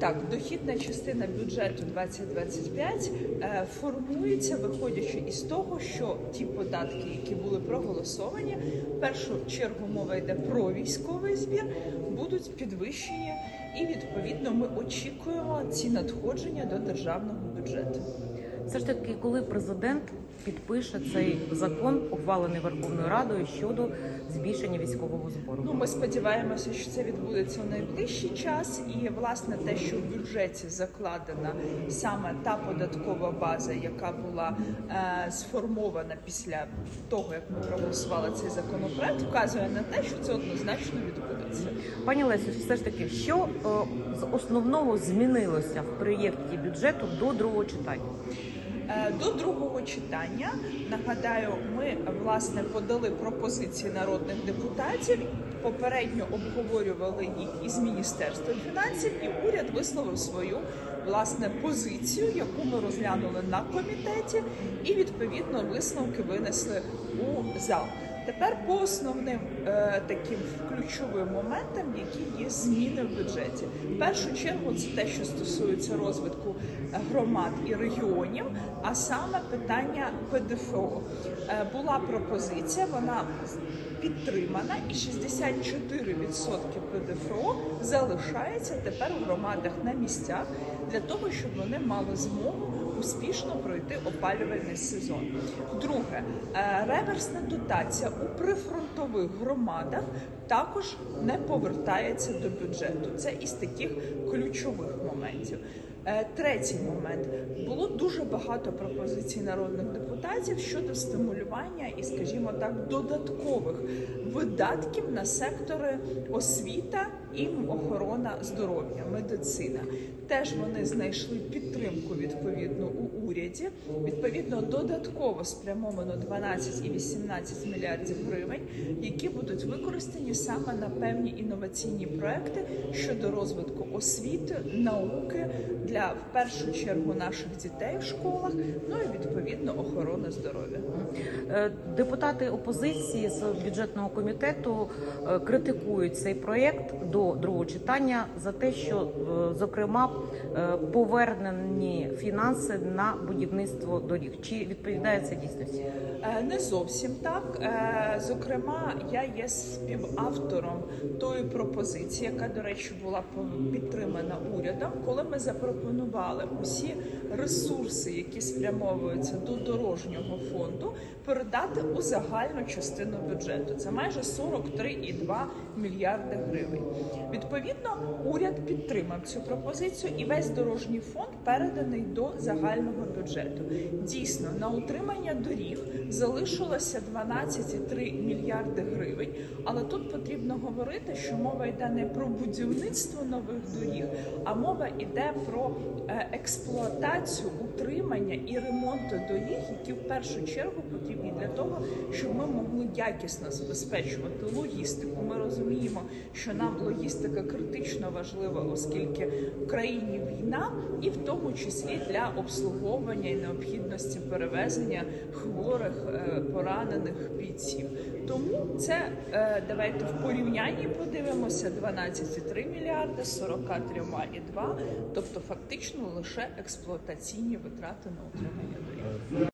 Так, дохідна частина бюджету 2025 е, формується виходячи із того, що ті податки, які були проголосовані, в першу чергу мова йде про військовий збір, будуть підвищені, і відповідно ми очікуємо ці надходження до державного бюджету. Все ж таки, коли президент підпише цей закон, ухвалений Верховною Радою щодо збільшення військового збору. Ну, ми сподіваємося, що це відбудеться у найближчий час, і власне те, що в бюджеті закладена саме та податкова база, яка була е, сформована після того, як ми проголосували цей законопроект, вказує на те, що це однозначно відбудеться. Пані Лесю, все ж таки, що е, з основного змінилося в проєкті бюджету до другого читання? Е, До другого читання нагадаю, ми власне подали пропозиції народних депутатів. Попередньо обговорювали їх із міністерством фінансів, і уряд висловив свою власне позицію, яку ми розглянули на комітеті, і відповідно висновки винесли у зал. Тепер по основним е, таким ключовим моментам, які є зміни в бюджеті. В першу чергу це те, що стосується розвитку е, громад і регіонів, а саме питання ПДФО. Е, була пропозиція, вона підтримана, і 64% ПДФО залишається тепер у громадах на місцях для того, щоб вони мали змогу успішно пройти опалювальний сезон. Друге, е, реверсна дотація у прифронтових громадах також не повертається до бюджету. Це із таких ключових моментів. Е, Третій момент було дуже багато пропозицій народних депутатів щодо стимулювання і, скажімо так, додаткових видатків на сектори освіта і охорона здоров'я, медицина. Теж вони знайшли підтримку відповідно у уряді. Відповідно, додатково спрямовано 12 і 18 мільярдів гривень, які будуть використані саме на певні інноваційні проекти щодо розвитку освіти, науки для в першу чергу наших дітей в школах, ну і відповідно охорони здоров'я. Е, Депутати опозиції з бюджетного комітету е, критикують цей проєкт до другого читання за те, що е, зокрема повернені фінанси на будівництво доріг. Чи відповідає це дійсності? Не зовсім так. Зокрема, я є співавтором тої пропозиції, яка, до речі, була підтримана урядом, коли ми запропонували усі ресурси, які спрямовуються до дорожнього фонду, передати у загальну частину бюджету. Це майже 43,2 мільярди гривень. Відповідно, уряд підтримав цю пропозицію, і весь дорожній фонд переданий до загального бюджету. Дійсно, на утримання доріг залишилося 12,3 мільярди гривень. Але тут потрібно говорити, що мова йде не про будівництво нових доріг, а мова йде про е, експлуатацію, утримання і ремонт доріг, які в першу чергу потрібні для того, щоб ми могли якісно забезпечувати логістику. Ми розуміємо, що нам логістика критично важлива, оскільки в країні війна, і в тому числі для обслуговування і необхідності перевезення хворих, е, поранених бійців. Тому це е, давайте в порівнянні подивимося 12,3 мільярди, 43,2, тобто фактично лише експлуатаційні витрати на утримання доріг.